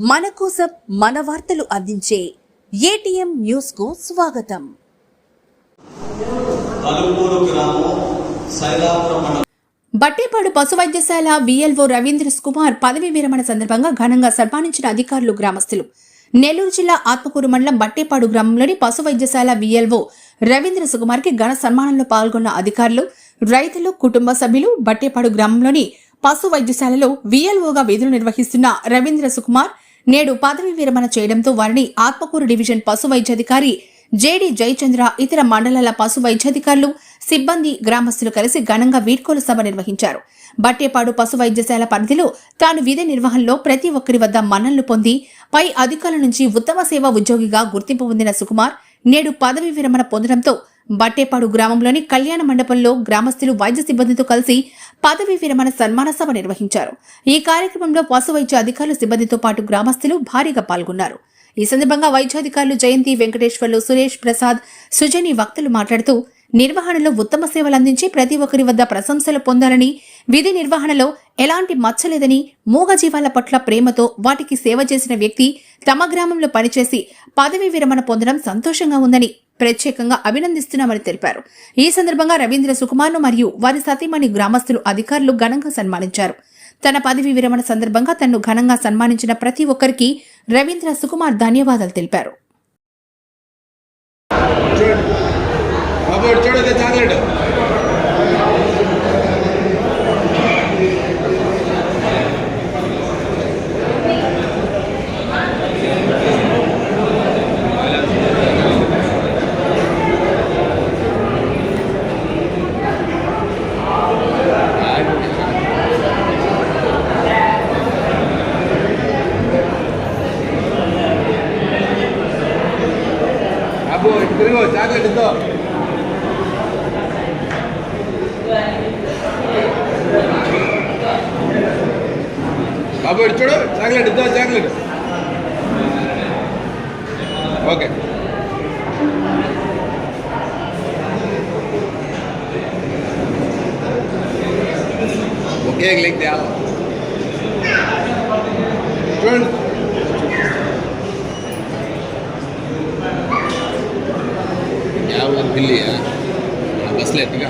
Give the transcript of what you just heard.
మన కోసం మన వార్తలు అందించే ఏటీఎం న్యూస్కు స్వాగతం. అలుపూరు గ్రామం సైలాపురం మండలం. బట్టేపాడు పశు వైద్యశాల విఎల్ఓ రవీంద్ర కుమార్ పదవీ విరమణ సందర్భంగా ఘనంగా సన్మానించిన అధికారులు గ్రామస్తులు. నెల్లూరు జిల్లా ఆత్మకూరు మండలం బట్టేపాడు గ్రామంలోని పశు వైద్యశాల విఎల్ఓ రవీంద్ర సుకుమార్కి ఘన సన్మానంలో పాల్గొన్న అధికారులు రైతులు కుటుంబ సభ్యులు బట్టేపాడు గ్రామంలోని పశు వైద్యశాలలో విఎల్ఓగా విధులు నిర్వహిస్తున్న రవీంద్ర సుకుమార్ నేడు పదవీ విరమణ చేయడంతో వారిని ఆత్మకూరు డివిజన్ పశు వైద్యాధికారి జేడి జయచంద్ర ఇతర మండలాల పశు వైద్యాధికారులు సిబ్బంది గ్రామస్తులు కలిసి ఘనంగా వీడ్కోలు సభ నిర్వహించారు. బట్టేపాడు పశు వైద్యశాల పరిధిలో తాను విధి నిర్వహణలో ప్రతి ఒక్కరి వద్ద మన్నళ్ళు పొంది పై అధికారుల నుంచి ఉత్తమ సేవా ఉద్యోగిగా గుర్తింపు పొందిన సుకుమార్ నేడు పదవీ విరమణ పొందడంతో బట్టేపాడు గ్రామంలోని కళ్యాణ మండపంలో గ్రామస్తులు వైద్య సిబ్బందితో కలిసి పదవీ విరమణ సన్మాన సభ నిర్వహించారు. ఈ కార్యక్రమంలో పశు వైద్య అధికారులు సిబ్బందితో పాటు గ్రామస్తులు భారీగా పాల్గొన్నారు. ఈ సందర్భంగా వైద్యాధికారులు జయంతి వెంకటేశ్వర్లు సురేష్ ప్రసాద్ సుజని వక్తలు మాట్లాడుతూ నిర్వహణలో ఉత్తమ సేవలు అందించి ప్రతి ఒక్కరి వద్ద ప్రశంసలు పొందాలని విధి నిర్వహణలో ఎలాంటి మచ్చలేదని మూగజీవాల పట్ల ప్రేమతో వాటికి సేవ చేసిన వ్యక్తి తమ గ్రామంలో పనిచేసి పదవి విరమణ పొందడం సంతోషంగా ఉందని ప్రత్యేకంగా అభినందిస్తున్నామని తెలిపారు. ఈ సందర్భంగా రవీంద్ర సుకుమార్ను మరియు వారి సతీమణి గ్రామస్తులు అధికారులు ఘనంగా సన్మానించారు. తన పదవి విరమణ సందర్భంగా తన్ను ఘనంగా సన్మానించిన ప్రతి ఒక్కరికి రవీంద్ర సుకుమార్ ధన్యవాదాలు తెలిపారు. આગળ ચડે તે આગળ Abu, terus, jangan itu. അപ്പോൾ ഇടിച്ചോട് ചാക്ലേറ്റ് ഇതാ chocolate okay Kijk, ligt daar. Turn. ಯಾವ ಬಿಲ್ಲಿ ಬಸ್ಲೇ ಇರ್ತೀಗ